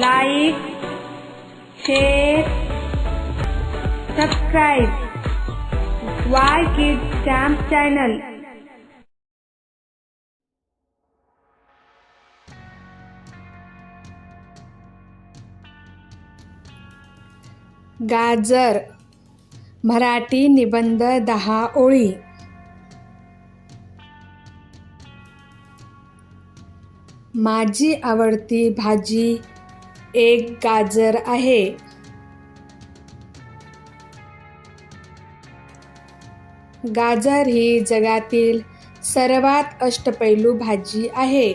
Like share subscribe Y kid stamp channel गाजर मराठी निबंध दहा ओळी. माझी आवडती भाजी एक गाजर आहे. गाजर ही जगातील सर्वात अष्टपैलू भाजी आहे.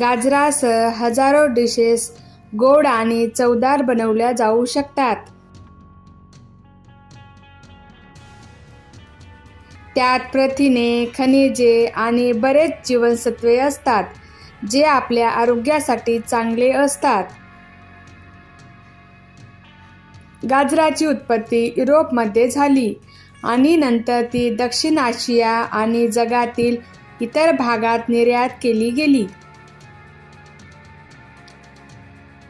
गाजरासह हजारो डिशेस गोड आणि चवदार बनवल्या जाऊ शकतात. त्यात प्रथिने खनिजे आणि बरेच जीवनसत्वे असतात जे आपल्या आरोग्यासाठी चांगले असतात. गाजराची उत्पत्ती युरोपमध्ये झाली आणि नंतर ती दक्षिण आशिया आणि जगातील इतर भागात निर्यात केली गेली.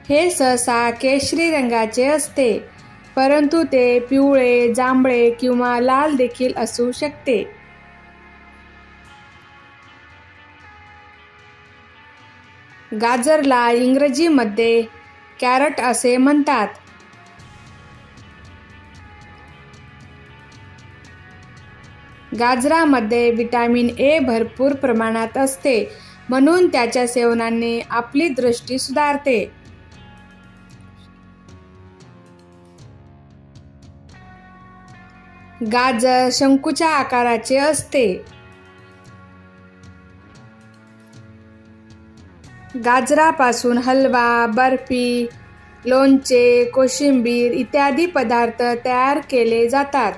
हे सहसा केशरी रंगाचे असते. परंतु ते पिवळे जांभळे किंवा लाल देखील असू शकते. गाजरला इंग्रजीमध्ये कॅरट असे म्हणतात. गाजरामध्ये विटॅमिन ए भरपूर प्रमाणात असते म्हणून त्याच्या सेवनाने आपली दृष्टी सुधारते. गाजर शंकूच्या आकाराचे असते. गाजरापासून हलवा बर्फी लोणचे कोशिंबीर इत्यादी पदार्थ तयार केले जातात.